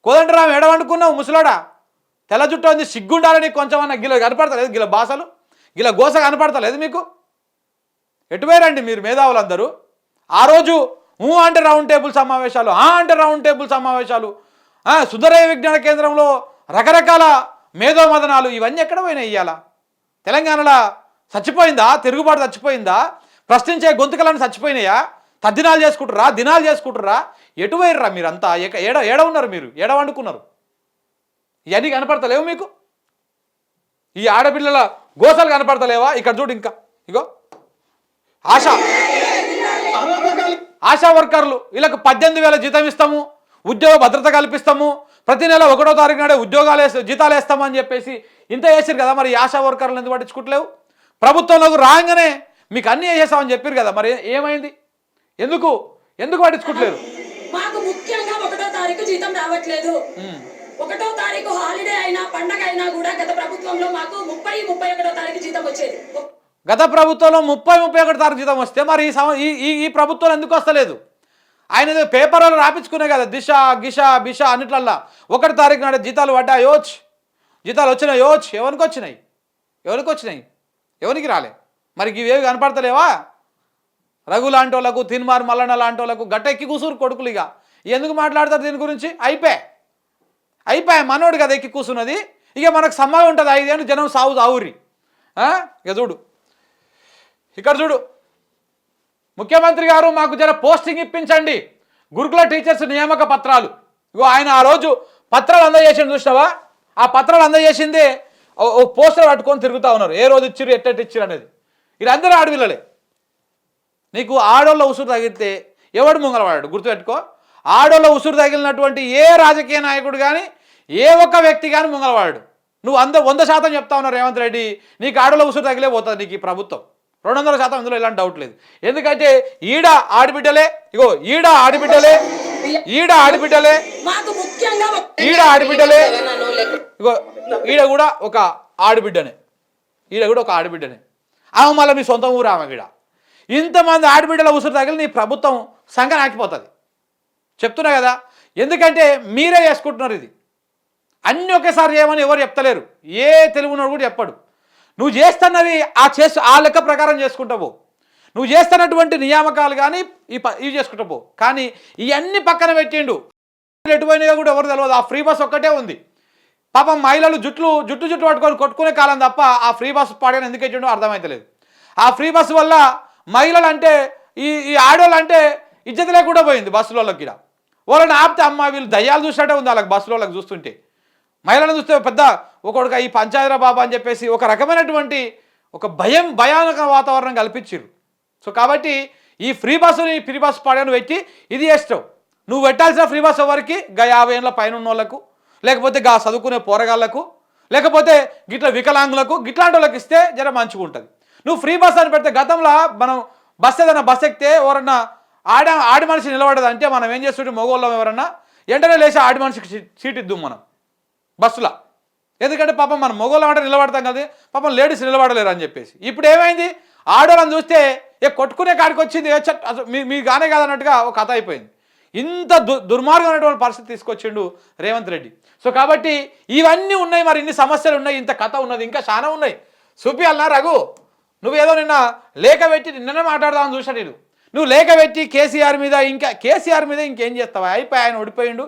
కోదండరాం ఏడవండుకున్నావు ముసలాడా? తెల్ల జుట్టు ఉంది సిగ్గుండాలని కొంచెం అన్న. గిల కనపడతలేదు గిల భాషలు గిల గోస కనపడతలేదు మీకు. ఎటువైరండి మీరు మేధావులందరూ? ఆ రోజు ఊ అంటే రౌండ్ టేబుల్ సమావేశాలు ఆ అంటే రౌండ్ టేబుల్ సమావేశాలు. ఆ, సుందరయ్య విజ్ఞాన కేంద్రంలో రకరకాల మేధోమదనాలు ఇవన్నీ ఎక్కడ పోయినాయి ఇవాళ తెలంగాణలో చచ్చిపోయిందా? తిరుగుబాటు చచ్చిపోయిందా? ప్రశ్నించే గొంతుకలను చచ్చిపోయినాయా? తద్దినాలు చేసుకుంటురా దినాలు చేసుకుంటురా ఎటు మీరంతా? ఏడ ఏడ ఉన్నారు మీరు? ఏడ వండుకున్నారు? ఇవన్నీ కనపడతలేవు మీకు? ఈ ఆడపిల్లల గోసలు కనపడతలేవా? ఇక్కడ చూడు ఇంకా. ఇగో. ఆశ. ఆశా వర్కర్లు. వీళ్ళకి పద్దెనిమిది వేల జీతం ఇస్తాము. ఉద్యోగ భద్రత కల్పిస్తాము. ప్రతి నెల ఒకటో తారీఖు నాడే ఉద్యోగాలు వేసి జీతాలు వేస్తామని చెప్పేసి ఇంత వేసారు కదా మరి ఆశా వర్కర్లు ఎందుకు పట్టించుకోవట్లేవు ప్రభుత్వంలోకి రాగానే మీకు అన్నీ వేసేస్తామని చెప్పారు కదా మరి ఏమైంది? ఎందుకు? ఎందుకు పట్టించుకోవట్లేదు మాకు ముఖ్యంగా ఒకటో తారీఖు జీతం రావట్లేదు. ఒకటో తారీఖు హాలిడే అయినా పండగ అయినా కూడా గత ప్రభుత్వంలో మాకు ముప్పై ముప్పై ఒకటో తారీఖు జీతం వచ్చేది. గత ప్రభుత్వంలో ముప్పై ముప్పై ఒకటి తారీఖు జీతం వస్తే మరి ఈ ఈ ఈ- ప్రభుత్వం ఎందుకు వస్తలేదు? ఆయన ఏదో పేపర్లో రాపించుకునే కదా దిశ గిష బిష అన్నిట్లల్లా. ఒకటి తారీఖు నాడు జీతాలు పడ్డా యోచ్. జీతాలు వచ్చినాయి యోచ్. ఎవరికి వచ్చినాయి? ఎవరికి వచ్చినాయి? ఎవరికి రాలే? మరి ఇవేవి కనపడతలేవా? రఘు లాంటి వాళ్ళకు తిన్మార్ మల్లన్న లాంటి వాళ్ళకు గట్ట ఎక్కి కూసురు కొడుకులు ఇక. ఎందుకు మాట్లాడతారు దీని గురించి? అయిపోయి అయిపోయా మనోడు కదా ఎక్కి కూర్చున్నది ఇక మనకు సమ్మగా ఉంటుంది ఐదేళ్ళు జనం సాగు సావురి ఇక చూడు. ఇక్కడ చూడు. ముఖ్యమంత్రి గారు మాకు జర పోస్టింగ్ ఇప్పించండి. గురుకుల టీచర్స్ నియామక పత్రాలు. ఇగో ఆయన ఆ రోజు పత్రాలు అందజేసింది చూసినావా? ఆ పత్రాలు అందజేసిందే ఓ- ఓ పోస్టర్ పట్టుకొని తిరుగుతూ ఉన్నారు. ఏ రోజు ఇచ్చిర్రు ఎట్టెట్ ఇచ్చిర్రు అనేది. వీళ్ళందరూ ఆడపిల్లలే. నీకు ఆడోళ్ళ ఉసురు తగిలితే ఎవడు ముంగలవాడాడు? గుర్తుపెట్టుకో. ఆడోళ్ళ ఉసురు తగిలినటువంటి ఏ రాజకీయ నాయకుడు కానీ ఏ ఒక్క వ్యక్తి కానీ ముంగలవాడు నువ్వు వంద వంద శాతం చెప్తా ఉన్నావు రేవంత్ రెడ్డి నీకు ఆడోళ్ళ ఉసురు తగిలే పోతుంది నీకు ఈ ప్రభుత్వం. రెండు వందల శాతం ఇందులో ఎలాంటి డౌట్ లేదు. ఎందుకంటే ఈడ ఆడబిడ్డలే ఇగో ఈడ ఆడబిడ్డలే ఈడ ఆడబిడ్డలే ఈడ ఆడబిడ్డలే ఇగో ఈడ కూడా ఒక ఆడబిడ్డనే. ఈడ కూడా ఒక ఆడబిడ్డనే. ఆమె మళ్ళీ మీ సొంత ఊరు ఆమె ఈడ ఇంతమంది ఆడబిడ్డల ఉసురు తగిలి నీ ప్రభుత్వం సంఘం ఆకిపోతుంది చెప్తున్నా కదా. ఎందుకంటే మీరే చేసుకుంటున్నారు ఇది. అన్నీ ఒకేసారి చేయమని ఎవరు చెప్తలేరు. ఏ తెలుగునోడు కూడా చెప్పడు. నువ్వు చేస్తున్నవి ఆ చేసు ఆ లెక్క ప్రకారం చేసుకుంటావు. నువ్వు చేస్తున్నటువంటి నియామకాలు కానీ ఈ ప ఇవి చేసుకుంటావు. కానీ ఇవన్నీ పక్కన పెట్టిండు. ఎటువైనా కూడా ఎవరు తెలియదు ఆ ఫ్రీ బస్ ఒక్కటే ఉంది. పాపం మహిళలు జుట్లు జుట్టు జుట్టు పట్టుకొని కొట్టుకునే కాలం తప్ప ఆ ఫ్రీ బస్ పాడని ఎందుకు ఇచ్చిండో అర్థమైతలేదు. ఆ ఫ్రీ బస్ వల్ల మహిళలు అంటే ఈ ఈ ఆడవాళ్ళు అంటే ఇజ్జత లేకుండా పోయింది బస్సులలో కూడా వాళ్ళని ఆపితే అమ్మ వీళ్ళు దయ్యాలు చూసినట్టే ఉంది వాళ్ళకి బస్సులో వాళ్ళకి చూస్తుంటే. మహిళలను చూస్తే పెద్ద ఒకడుక ఈ పంచాయతీరా బాబా అని చెప్పేసి ఒక రకమైనటువంటి ఒక భయం భయానక వాతావరణం కల్పించారు సో కాబట్టి ఈ ఫ్రీ బస్సుని ఫ్రీ బస్ పడను పెట్టి ఇది చేస్తావు. నువ్వు పెట్టాల్సిన ఫ్రీ బస్ ఎవరికి? గా యాభై ఏళ్ళ పైన ఉన్న వాళ్ళకు లేకపోతే గా చదువుకునే పోరగాళ్ళకు లేకపోతే గిట్ల వికలాంగులకు గిట్లాంటి వాళ్ళకి ఇస్తే జర మంచిగా ఉంటుంది నువ్వు ఫ్రీ బస్ అని పెడితే గతంలో మనం బస్ ఏదైనా బస్ ఎక్కితే ఎవరన్నా ఆడ ఆడి మనిషి నిలబడదు అంటే మనం ఏం చేస్తుంటే మగవాళ్ళం ఎవరన్నా వెంటనే లేచి ఆడి మనిషికి సీట్ ఇద్దాం మనం. బస్సులో. ఎందుకంటే పాపం మనం మొగోళ్ళం అంటే నిలబడతాం కదా పాపం లేడీస్ నిలబడలేరు అని చెప్పేసి. ఇప్పుడు ఏమైంది? ఆడవాళ్ళని చూస్తే ఏ కొట్టుకునే కాడికి వచ్చింది అసలు మీ మీ గానే కాదన్నట్టుగా ఒక కథ అయిపోయింది. ఇంత దు దుర్మార్గమైనటువంటి పరిస్థితి తీసుకొచ్చిండు రేవంత్ రెడ్డి. సో కాబట్టి ఇవన్నీ ఉన్నాయి మరి ఇన్ని సమస్యలు ఉన్నాయి ఇంత కథ ఉన్నది ఇంకా చాలా ఉన్నాయి. చూపియాలనా రఘు నువ్వేదో నిన్న లేఖ పెట్టి నిన్ననే మాట్లాడదామని చూసా నేను. నువ్వు లేఖ పెట్టి కేసీఆర్ మీద ఇంకా కేసీఆర్ మీద ఇంకేం చేస్తావా? అయిపోయి ఆయన ఓడిపోయిండు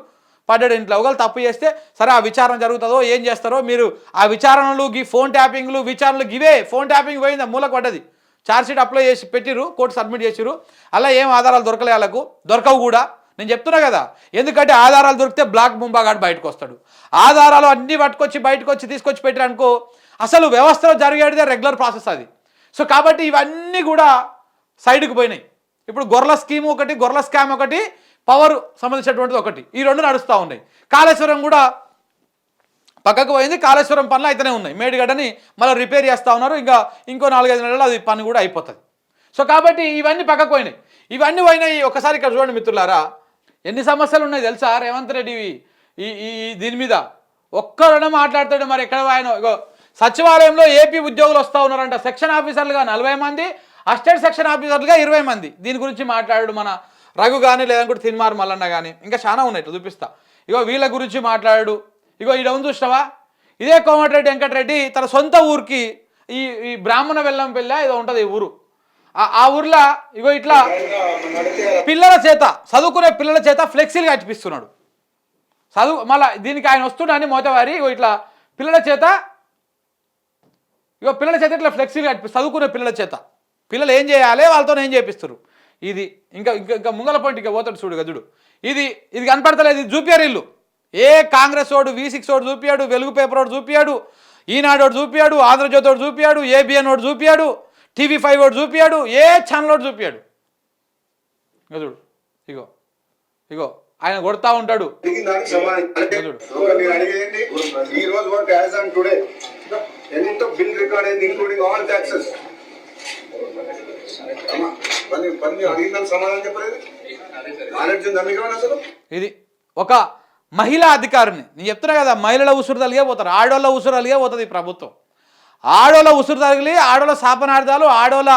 పడ్డాడు ఇంట్లో. ఒకవేళ తప్పు చేస్తే సరే ఆ విచారణ జరుగుతుందో ఏం చేస్తారో మీరు ఆ విచారణలు గీ ఫోన్ ట్యాపింగ్లు విచారణలు గివే ఫోన్ ట్యాపింగ్ పోయింది? మూలకు పడ్డది. ఛార్జ్షీట్ అప్లై చేసి పెట్టిరు కోర్టు సబ్మిట్ చేసిరు అలా ఏం ఆధారాలు దొరకలే వాళ్ళకు? దొరకవు కూడా. నేను చెప్తున్నా కదా ఎందుకంటే ఆధారాలు దొరికితే బ్లాక్ ముంబాగాడు బయటకు వస్తాడు. ఆధారాలు అన్నీ పట్టుకొచ్చి బయటకు వచ్చి తీసుకొచ్చి పెట్టారనుకో అసలు వ్యవస్థలో జరిగేదే రెగ్యులర్ ప్రాసెస్ అది. సో కాబట్టి ఇవన్నీ కూడా సైడ్కి పోయినాయి. ఇప్పుడు గొర్రెల స్కీమ్ ఒకటి గొర్రెల స్కామ్ ఒకటి పవర్ సంబంధించినటువంటిది ఒకటి. ఈ రెండు నడుస్తూ ఉన్నాయి. కాళేశ్వరం కూడా పక్కకు పోయింది. కాళేశ్వరం పనులు అయితేనే ఉన్నాయి. మేడిగడ్డని మళ్ళీ రిపేర్ చేస్తూ ఉన్నారు. ఇంకా ఇంకో నాలుగైదు నెలలు అది పని కూడా అయిపోతుంది. సో కాబట్టి ఇవన్నీ పక్కకు పోయినాయి. ఇవన్నీ పోయినాయి. ఒకసారి ఇక్కడ చూడండి మిత్రులారా. ఎన్ని సమస్యలు ఉన్నాయి తెలుసా? రేవంత్ రెడ్డి ఈ ఈ దీని మీద. ఒక్కరైనా మాట్లాడతాడు. మరి ఎక్కడ ఆయన సచివాలయంలో ఏపీ ఉద్యోగులు వస్తూ ఉన్నారంట. సెక్షన్ ఆఫీసర్లుగా నలభై మంది అస్టేట్ సెక్షన్ ఆఫీసర్లుగా ఇరవై మంది. దీని గురించి మాట్లాడు మన రఘు కానీ లేదంటే తిన్మార్ మల్లన్న కానీ ఇంకా చాలా ఉన్నాయి ఇట్లా చూపిస్తా. ఇగో వీళ్ళ గురించి మాట్లాడు ఇగో ఈడ ఉంది చూసినావా? ఇదే కోమటిరెడ్డి వెంకటరెడ్డి తన సొంత ఊరికి ఈ ఈ బ్రాహ్మణ వెల్లం పెళ్ళ ఏదో ఉంటుంది ఈ ఊరు. ఆ- ఆ ఊర్లో ఇగో ఇట్లా పిల్లల చేత చదువుకునే పిల్లల చేత ఫ్లెక్సీలు కట్టిపిస్తున్నాడు. చదువు మళ్ళీ దీనికి ఆయన వస్తున్నాడని మోతవారి ఇగో ఇట్లా పిల్లల చేత ఇగో పిల్లల చేత ఇట్లా ఫ్లెక్సీలు కట్టిపి చదువుకునే పిల్లల చేత. పిల్లలు ఏం చేయాలి? వాళ్ళతో ఏం చేపిస్తారు ఇది ఇంకా ఇంకా ఇంకా ముంగల పాయింట్ ఇంకా పోతాడు చూడు గదుడు ఇది ఇది కనపడతలేదు ఇది చూపియారు ఇల్లు ఏ కాంగ్రెస్ వాడు వి సిక్స్ వాడు చూపియాడు వెలుగు పేపర్ వాడు చూపియాడు ఈనాడు వాడు చూపియాడు ఆంధ్రజ్యోతి వాడు చూపియాడు ఏబిఎన్ వాడు చూపియాడు టీవీ ఫైవ్ వాడు చూపియాడు ఏ ఛానల్ వాడు చూపియాడు ఇంకా చూడు ఇగో ఇగో ఆయన కొడతా ఉంటాడు. ఈ రోజు టుడే ఎంత బిల్ రికార్డ్ అయింది ఇంక్లూడింగ్ ఆల్ ఇది ఒక మహిళా అధికారిని. నేను చెప్తున్నా కదా మహిళల ఉసురు తలిగే పోతారు. ఆడోళ్ళ ఉసురు తలిగే పోతుంది ఈ ప్రభుత్వం. ఆడోళ్ళ ఉసురు తగిలి ఆడోళ్ళ శాపనార్థాలు ఆడోళ్ళ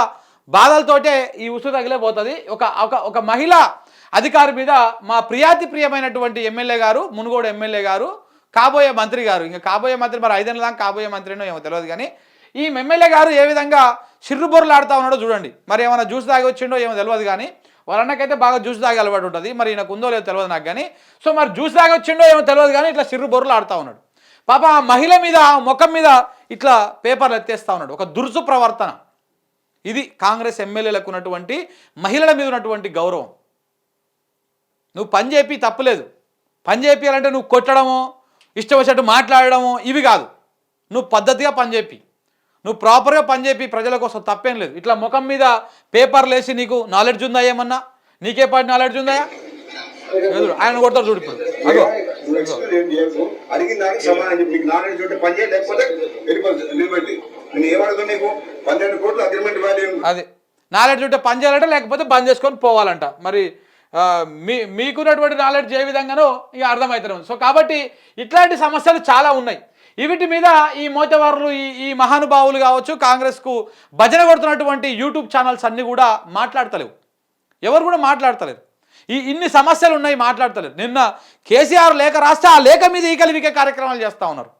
బాధలతోటే ఈ ఉసురు తగిలే పోతుంది. ఒక ఒక ఒక మహిళ అధికారి మీద మా ప్రియాతి ప్రియమైనటువంటి ఎమ్మెల్యే గారు మునుగోడు ఎమ్మెల్యే గారు కాబోయే మంత్రి గారు. ఇంకా కాబోయే మంత్రి మరి ఐదేళ్ళ దాకా కాబోయే మంత్రినో ఏమో తెలియదు కానీ ఈ ఎమ్మెల్యే గారు ఏ విధంగా చిర్రుబొర్రులు ఉన్నాడో చూడండి. మరి ఏమైనా జ్యూస్ తాగి వచ్చిండో ఏమో తెలియదు కానీ వాళ్ళన్నకైతే బాగా జ్యూస్ తాగి అలవాటు ఉంటుంది. మరి ఈయనకు ఉందో లేదో తెలియదు నాకు కానీ. సో మరి జ్యూస్ తాగి వచ్చిండో ఏమో తెలియదు కానీ ఇట్లా చిర్రు ఆడుతూ ఉన్నాడు. పాప ఆ మహిళ మీద ఆ ముఖం మీద ఇట్లా పేపర్లు ఎత్తేస్తూ ఉన్నాడు. ఒక దుర్సు ప్రవర్తన. ఇది కాంగ్రెస్ ఎమ్మెల్యేలకు ఉన్నటువంటి మహిళల మీద ఉన్నటువంటి గౌరవం. నువ్వు పని చేపి తప్పులేదు. పని చేపియాలంటే నువ్వు కొట్టడము ఇష్టం వచ్చినట్టు మాట్లాడడము ఇవి కాదు. నువ్వు పద్ధతిగా పని చేపి. నువ్వు ప్రాపర్గా పని చేపి ప్రజల కోసం తప్పేం లేదు. ఇట్లా ముఖం మీద పేపర్లు వేసి నీకు నాలెడ్జ్ ఉందా ఏమన్నా? నీకే పాటి నాలెడ్జ్ ఉందా? ఆయన కొడతారు చూడు ఇప్పుడు. వాల్యూ అది. నాలెడ్జ్ ఉంటే పని చేయాలంట లేకపోతే బంద్ చేసుకొని పోవాలంట. మరి మీ మీకున్నటువంటి నాలెడ్జ్ ఏ విధంగానో ఇక అర్థమవుతుంది సో కాబట్టి ఇట్లాంటి సమస్యలు చాలా ఉన్నాయి. వీటి మీద ఈ మోతవారులు ఈ ఈ మహానుభావులు కావచ్చు కాంగ్రెస్కు భజన కొడుతున్నటువంటి యూట్యూబ్ ఛానల్స్ అన్నీ కూడా మాట్లాడతలేవు. ఎవరు కూడా మాట్లాడతలేరు. ఈ ఇన్ని సమస్యలు ఉన్నాయి మాట్లాడతలేరు. నిన్న కేసీఆర్ లేఖ రాస్తే ఆ లేఖ మీద ఈకలివికే కార్యక్రమాలు చేస్తూ ఉన్నారు.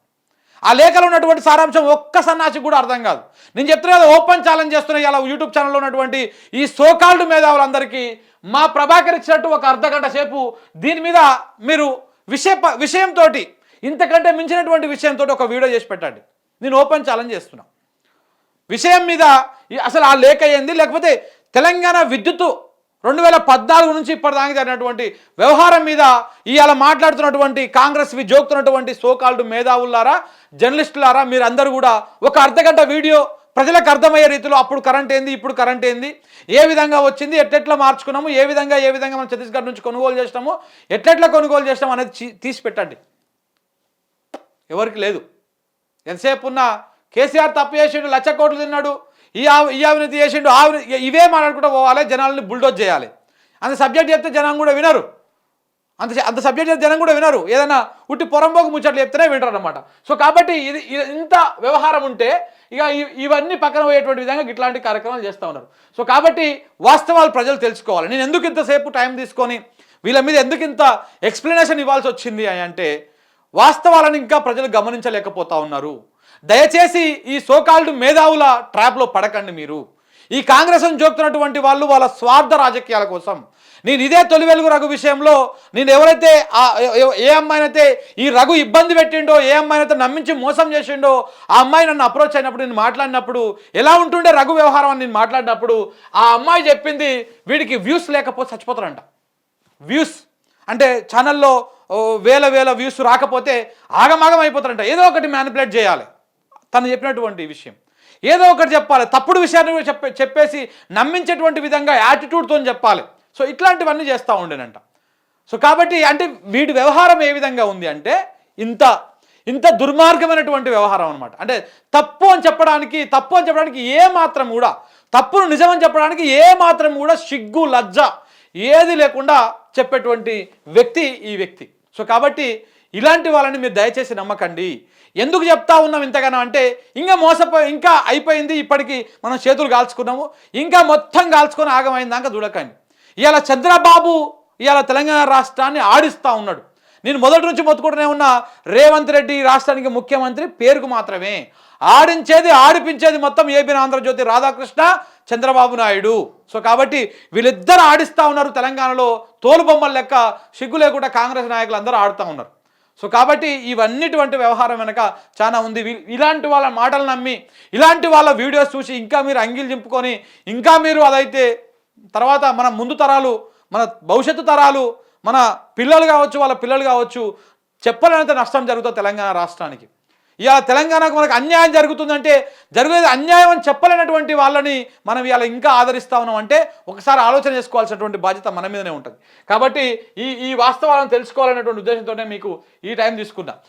ఆ లేఖలో ఉన్నటువంటి సారాంశం ఒక్క సన్నాసికి కూడా అర్థం కాదు. నేను చెప్తున్నా కదా ఓపెన్ ఛాలెంజ్ చేస్తున్నాయి అలా యూట్యూబ్ ఛానల్లో ఉన్నటువంటి ఈ సోకాల్డ్ మేధావులందరికీ. మా ప్రభాకర్ ఇచ్చినట్టు ఒక అర్ధ గంట సేపు దీని మీద మీరు విషయ విషయంతో ఇంతకంటే మించినటువంటి విషయంతో ఒక వీడియో చేసి పెట్టండి. నేను ఓపెన్ ఛాలెంజ్ చేస్తున్నా. విషయం మీద ఈ- అసలు ఆ లేఖ అయ్యింది లేకపోతే తెలంగాణ విద్యుత్తు రెండు వేల పద్నాలుగు నుంచి ఇప్పటిదాకా జరిగినటువంటి వ్యవహారం మీద ఇవాళ మాట్లాడుతున్నటువంటి కాంగ్రెస్ వి జోకుతున్నటువంటి సోకాల్డ్ మేధావులారా జర్నలిస్టులారా మీరందరూ కూడా ఒక అర్ధగంట వీడియో ప్రజలకు అర్థమయ్యే రీతిలో అప్పుడు కరెంట్ ఏంది ఇప్పుడు కరెంట్ ఏంది ఏ విధంగా వచ్చింది ఎట్లెట్లా మార్చుకున్నాము ఏ విధంగా ఏ విధంగా మనం ఛత్తీస్గఢ్ నుంచి కొనుగోలు చేసినాము ఎట్లెట్లా కొనుగోలు చేసినాము అనేది తీసి పెట్టండి. ఎవరికి లేదు. ఎంతసేపు ఉన్నా కేసీఆర్ తప్పు చేసిండు లక్ష కోట్లు తిన్నాడు ఈ ఆవి ఈ అవినీతి చేసిండు ఆ ఇవే మాట్లాడుకుంటూ పోవాలి జనాల్ని బుల్డోజ్ చేయాలి. అంత సబ్జెక్ట్ చెప్తే జనం కూడా వినరు. అంత అంత సబ్జెక్ట్ చెప్తే జనం కూడా వినరు. ఏదైనా ఉట్టి పొరంబోకు ముచ్చట్లు చెప్తేనే వింటారు అనమాట సో కాబట్టి ఇది ఇంత వ్యవహారం ఉంటే ఇక ఇవన్నీ పక్కన పోయేటువంటి విధంగా ఇట్లాంటి కార్యక్రమాలు చేస్తూ ఉన్నారు. సో కాబట్టి వాస్తవాలు ప్రజలు తెలుసుకోవాలి. నేను ఎందుకు ఇంతసేపు టైం తీసుకొని వీళ్ళ మీద ఎందుకు ఇంత ఎక్స్ప్లెనేషన్ ఇవ్వాల్సి వచ్చింది అని అంటే వాస్తవాలను ఇంకా ప్రజలు గమనించలేకపోతా ఉన్నారు. దయచేసి ఈ సోకాల్డ్ మేధావుల ట్రాప్లో పడకండి మీరు. ఈ కాంగ్రెస్ను జోక్తున్నటువంటి వాళ్ళు వాళ్ళ స్వార్థ రాజకీయాల కోసం. నేను ఇదే తొలి వెలుగు రఘు విషయంలో నేను ఎవరైతే ఏ అమ్మాయినైతే ఈ రఘు ఇబ్బంది పెట్టిండో ఏ అమ్మాయినైతే నమ్మించి మోసం చేసిండో ఆ అమ్మాయి నన్ను అప్రోచ్ అయినప్పుడు నేను మాట్లాడినప్పుడు ఎలా ఉంటుండే రఘు వ్యవహారం అని నేను మాట్లాడినప్పుడు ఆ అమ్మాయి చెప్పింది వీడికి వ్యూస్ లేకపోతే చచ్చిపోతారంట వ్యూస్ అంటే ఛానల్లో వేల వేల వ్యూస్ రాకపోతే ఆగమాగం అయిపోతారంట. ఏదో ఒకటి మ్యానిపులేట్ చేయాలి. తను చెప్పినటువంటి విషయం. ఏదో ఒకటి చెప్పాలి. తప్పుడు విషయాన్ని కూడా చెప్పే చెప్పేసి నమ్మించేటువంటి విధంగా యాటిట్యూడ్తో చెప్పాలి. సో ఇట్లాంటివన్నీ చేస్తూ ఉండేనంట. సో కాబట్టి అంటే వీడి వ్యవహారం ఏ విధంగా ఉంది అంటే ఇంత ఇంత దుర్మార్గమైనటువంటి వ్యవహారం అనమాట అంటే తప్పు అని చెప్పడానికి తప్పు అని చెప్పడానికి ఏ మాత్రం కూడా తప్పును నిజమని చెప్పడానికి ఏ మాత్రం కూడా సిగ్గు లజ్జ ఏది లేకుండా చెప్పేటువంటి వ్యక్తి ఈ వ్యక్తి. సో కాబట్టి ఇలాంటి వాళ్ళని మీరు దయచేసి నమ్మకండి. ఎందుకు చెప్తా ఉన్నాం ఇంతగానో అంటే ఇంకా మోసపో ఇంకా అయిపోయింది ఇప్పటికి మనం చేతులు కాల్చుకున్నాము ఇంకా మొత్తం కాల్చుకొని ఆగమైందాక చూడకండి. ఇవాళ చంద్రబాబు ఇవాళ తెలంగాణ రాష్ట్రాన్ని ఆడిస్తూ ఉన్నాడు. నేను మొదటి నుంచి మొత్తుకుంటూనే ఉన్న రేవంత్ రెడ్డి రాష్ట్రానికి ముఖ్యమంత్రి పేరుకు మాత్రమే. ఆడించేది ఆడిపించేది మొత్తం ఏపీ ఆంధ్రజ్యోతి రాధాకృష్ణ చంద్రబాబు నాయుడు. సో కాబట్టి వీళ్ళిద్దరు ఆడిస్తూ ఉన్నారు తెలంగాణలో. తోలుబొమ్మల లెక్క సిగ్గు లేకుండా కాంగ్రెస్ నాయకులు అందరూ ఆడుతూ ఉన్నారు. సో కాబట్టి ఇవన్నిటువంటి వ్యవహారం వెనక చాలా ఉంది. ఇలాంటి వాళ్ళ మాటలు నమ్మి ఇలాంటి వాళ్ళ వీడియోస్ చూసి ఇంకా మీరు అంగిలు చింపుకొని ఇంకా మీరు అదైతే తర్వాత మన ముందు తరాలు మన భవిష్యత్తు తరాలు మన పిల్లలు కావచ్చు వాళ్ళ పిల్లలు కావచ్చు చెప్పలేనంత నష్టం జరుగుతుంది తెలంగాణ రాష్ట్రానికి. ఇవాళ తెలంగాణకు మనకు అన్యాయం జరుగుతుందంటే జరిగేది అన్యాయం అని చెప్పలేనటువంటి వాళ్ళని మనం ఇవాళ ఇంకా ఆదరిస్తా ఉన్నాం అంటే ఒకసారి ఆలోచన చేసుకోవాల్సినటువంటి బాధ్యత మన మీదనే ఉంటుంది. కాబట్టి ఈ ఈ వాస్తవాలను తెలుసుకోవాలనేటువంటి ఉద్దేశంతోనే మీకు ఈ టైం తీసుకున్నా.